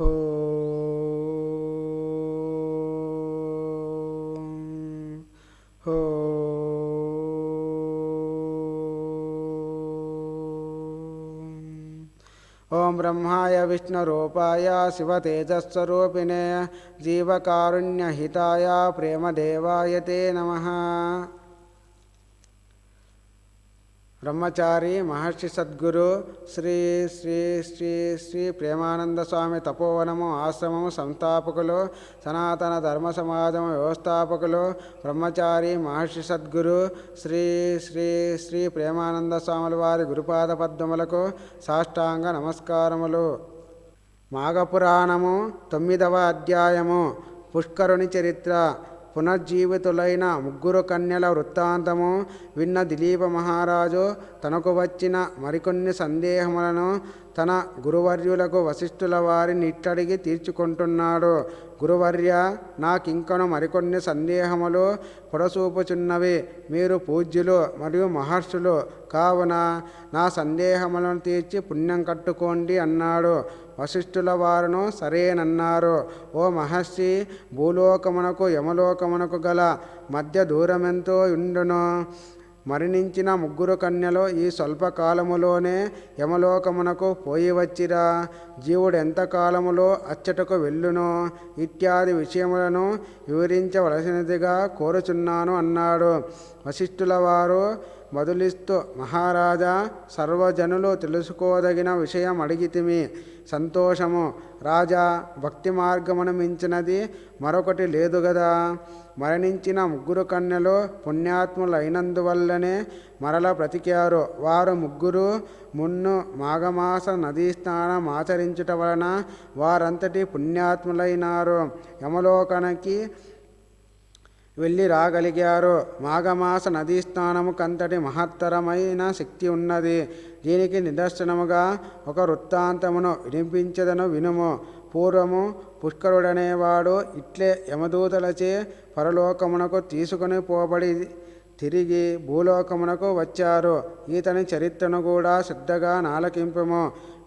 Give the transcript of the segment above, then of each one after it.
हो हो ब्रह्माय विष्णुरूपाय शिवतेजस्वरूपिणे जीवकारुण्यहिताय प्रेमदेवाय ते नमः బ్రహ్మచారి మహర్షి సద్గురు శ్రీ శ్రీ శ్రీ శ్రీ ప్రేమానంద స్వామి తపోవనము ఆశ్రమము సంస్థాపకులు సనాతన ధర్మ సమాజం వ్యవస్థాపకులు బ్రహ్మచారి మహర్షి సద్గురు శ్రీ శ్రీ శ్రీ ప్రేమానంద స్వాముల వారి గురుపాద పద్మములకు సాష్టాంగ నమస్కారములు. మాఘపురాణము తొమ్మిదవ అధ్యాయము పుష్కరుని చరిత్ర. పునర్జీవితులైన ముగ్గురు కన్యల వృత్తాంతము విన్న దిలీప మహారాజు తనకు వచ్చిన మరికొన్ని సందేహములను తన గురువర్యులకు వశిష్ఠుల వారిని ఇట్టడిగి తీర్చుకుంటున్నాడు. గురువర్య నాకింకను మరికొన్ని సందేహములు పొడసూపుచున్నవి. మీరు పూజ్యులు మరియు మహర్షులు కావున నా సందేహములను తీర్చి పుణ్యం కట్టుకోండి అన్నాడు. వశిష్ఠుల వారును సరేనన్నారు. ఓ మహర్షి భూలోకమునకు యమలోకమునకు గల మధ్య దూరమెంతో ఉండును. మరణించిన ముగ్గురు కన్యలు ఈ స్వల్పకాలములోనే యమలోకమునకు పోయి వచ్చిరా జీవుడు ఎంత కాలములో అచ్చటకు వెళ్ళును ఇత్యాది విషయములను వివరించవలసినదిగా కోరుచున్నాను అన్నాడు. వశిష్ఠుల వారు బదులిస్తూ మహారాజా సర్వజనులు తెలుసుకోదగిన విషయం అడిగితిమి. సంతోషము. రాజా భక్తి మార్గమును మించినది మరొకటి లేదు గదా. మరణించిన ముగ్గురు కన్యలు పుణ్యాత్ములైనందువల్లనే మరల బ్రతికారు. వారు ముగ్గురు మున్ను మాఘమాస నదీ స్నానం ఆచరించుట వలన వారంతటి పుణ్యాత్ములైనారు. యమలోకనకి వెళ్ళి రాగలిగారు. మాఘమాస నదీ స్నానము కంతటి మహత్తరమైన శక్తి ఉన్నది. దీనికి నిదర్శనముగా ఒక వృత్తాంతమును వినిపించదను వినుము. పూర్వము పుష్కరుడనేవాడు ఇట్లే యమదూతలచే పరలోకమునకు తీసుకుని పోబడి తిరిగి భూలోకమునకు వచ్చారు. ఈతని చరిత్రను కూడా శ్రద్ధగా నాలకింపము.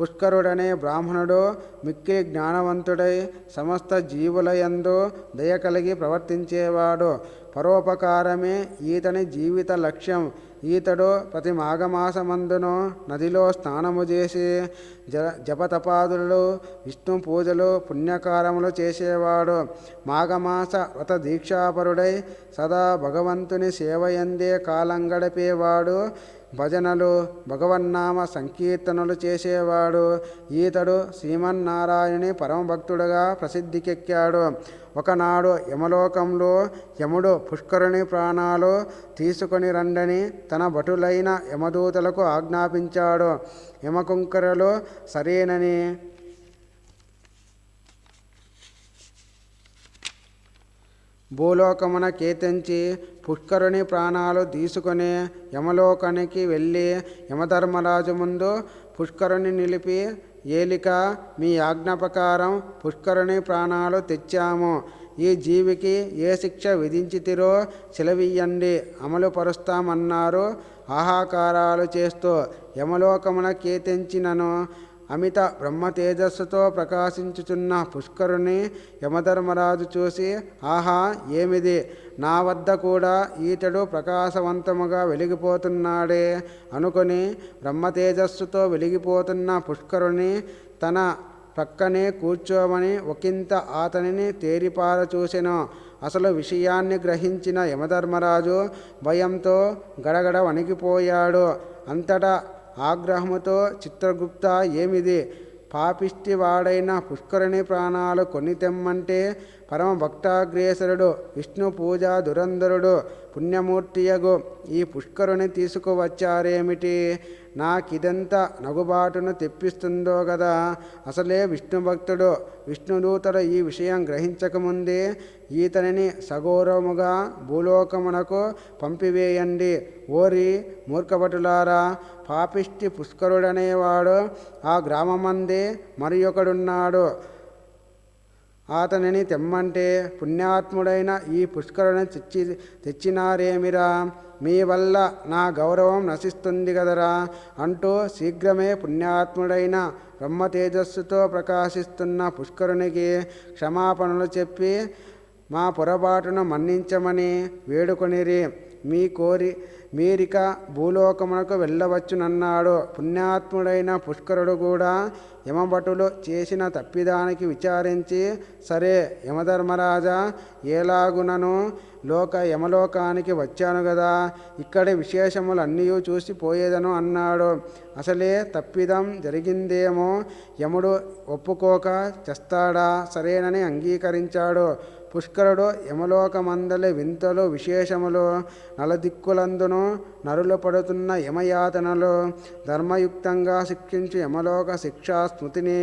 పుష్కరుడనే బ్రాహ్మణుడు మిక్కిలి జ్ఞానవంతుడై సమస్త జీవులయందు దయ కలిగి ప్రవర్తించేవాడు. పరోపకారమే ఈతని జీవిత లక్ష్యం. ఈతడు ప్రతి మాఘమాసమందును నదిలో స్నానము చేసి జ జపతపాదులు విష్ణు పూజలు పుణ్యకారములు చేసేవాడు. మాఘమాస వ్రత దీక్షాపరుడై సదా భగవంతుని సేవయందే కాలం గడిపేవాడు. భజనలు భగవన్నామ సంకీర్తనలు చేసేవాడు. ఈతడు శ్రీమన్నారాయణి పరమభక్తుడుగా ప్రసిద్ధికెక్కాడు. ఒకనాడు యమలోకంలో యముడు పుష్కరుని ప్రాణాలు తీసుకొని రండని తన భటులైన యమదూతలకు ఆజ్ఞాపించాడు. యమకుంకరలు సరేనని భూలోకమున కేతించి పుష్కరుని ప్రాణాలు తీసుకొని యమలోకానికి వెళ్ళి యమధర్మరాజు ముందు పుష్కరుని నిలిపి ఏలిక మీ ఆజ్ఞ ప్రకారం పుష్కరుని ప్రాణాలు తెచ్చాము. ఈ జీవికి ఏ శిక్ష విధించితిరో సెలవియ్యండి అమలు పరుస్తామన్నారు ఆహాకారాలు చేస్తూ యమలోకమున కేతించినను అమిత బ్రహ్మ తేజస్సుతో ప్రకాశించుచున్న పుష్కరుని యమధర్మరాజు చూసి ఆహా ఏమిది? నా వద్ద కూడా ఈతడు ప్రకాశవంతముగా వెలిగిపోతున్నాడే అనుకొని బ్రహ్మ తేజస్సుతో వెలిగిపోతున్న పుష్కరుని తన ప్రక్కనే కూర్చోమని ఒకంత అతనిని తేరిపార చూసెను. అసలు విషయాన్ని గ్రహించిన యమధర్మరాజు భయంతో గడగడ వణికిపోయాడు. అంతటా ఆగ్రహముతో చిత్రగుప్త ఏమిది? పాపిష్టివాడైన వాడైన ప్రాణాలు కొని తెమ్మంటే పరమ భక్తాగ్రేసరుడు విష్ణు పూజ దురంధరుడు పుణ్యమూర్తియగు ఈ పుష్కరుని తీసుకువచ్చారేమిటి? నాకిదెంత నగుబాటును తెప్పిస్తుందో కదా అసలే విష్ణు భక్తుడు విష్ణుదూతడు ఈ విషయం గ్రహించకముందే ఈతనిని సగౌరవముగా భూలోకమునకు పంపివేయండి. ఓరి మూర్ఖభటులారా పాపిష్టి పుష్కరుడనేవాడు ఆ గ్రామమందే మరి ఒకడున్నాడు. అతనిని తెమ్మంటే పుణ్యాత్ముడైన ఈ పుష్కరుని తెచ్చి తెచ్చినారేమిరా? మీ వల్ల నా గౌరవం నశిస్తుంది కదరా? అంటూ శీఘ్రమే పుణ్యాత్ముడైన బ్రహ్మ తేజస్సుతో ప్రకాశిస్తున్న పుష్కరునికి క్షమాపణలు చెప్పి మా పొరపాటును మన్నించమని వేడుకొనిరి. మీ కోరి మీరిక భూలోకమునకు వెళ్ళవచ్చునన్నాడు పుణ్యాత్ముడైన పుష్కరుడు కూడా యమభటులు చేసిన తప్పిదానికి విచారించి సరే యమధర్మరాజా ఏలాగునను లోక యమలోకానికి వచ్చాను కదా ఇక్కడి విశేషములన్నీ చూసి పోయేదను అన్నాడు. అసలే తప్పిదం జరిగిందేమో యముడు ఒప్పుకోక చేస్తాడా సరేనని అంగీకరించాడు. పుష్కరుడు యమలోకమందలి వింతలు విశేషములు నలదిక్కులందును నరులు పడుతున్న యమయాతనలు ధర్మయుక్తంగా శిక్షించు యమలోక శిక్షా స్మృతిని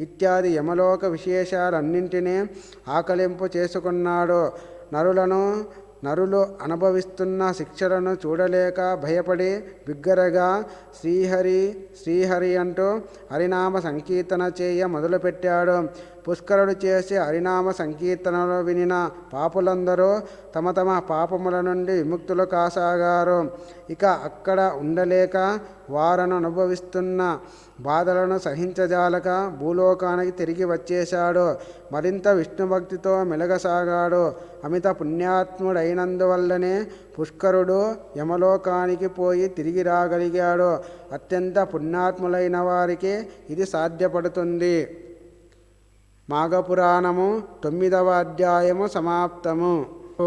ఇత్యాది యమలోక విశేషాలన్నింటినీ ఆకలింపు చేసుకున్నాడు. నరులను నరులు అనుభవిస్తున్న శిక్షలను చూడలేక భయపడి బిగ్గరగా శ్రీహరి శ్రీహరి అంటూ హరినామ సంకీర్తన చేయ మొదలుపెట్టాడు. పుష్కరుడు చేసే హరినామ సంకీర్తనలు వినిన పాపులందరూ తమ తమ పాపముల నుండి విముక్తులు కాసాగారు. ఇక అక్కడ ఉండలేక వారను అనుభవిస్తున్న బాధలను సహించజాలక భూలోకానికి తిరిగి వచ్చేశాడు. మరింత విష్ణుభక్తితో మెలగసాగాడు. అమిత పుణ్యాత్ముడైనందువల్లనే పుష్కరుడు యమలోకానికి పోయి తిరిగి రాగలిగాడు. అత్యంత పుణ్యాత్ములైన వారికి ఇది సాధ్యపడుతుంది. మాఘపురాణము తొమ్మిదవ అధ్యాయము సమాప్తము. ఓ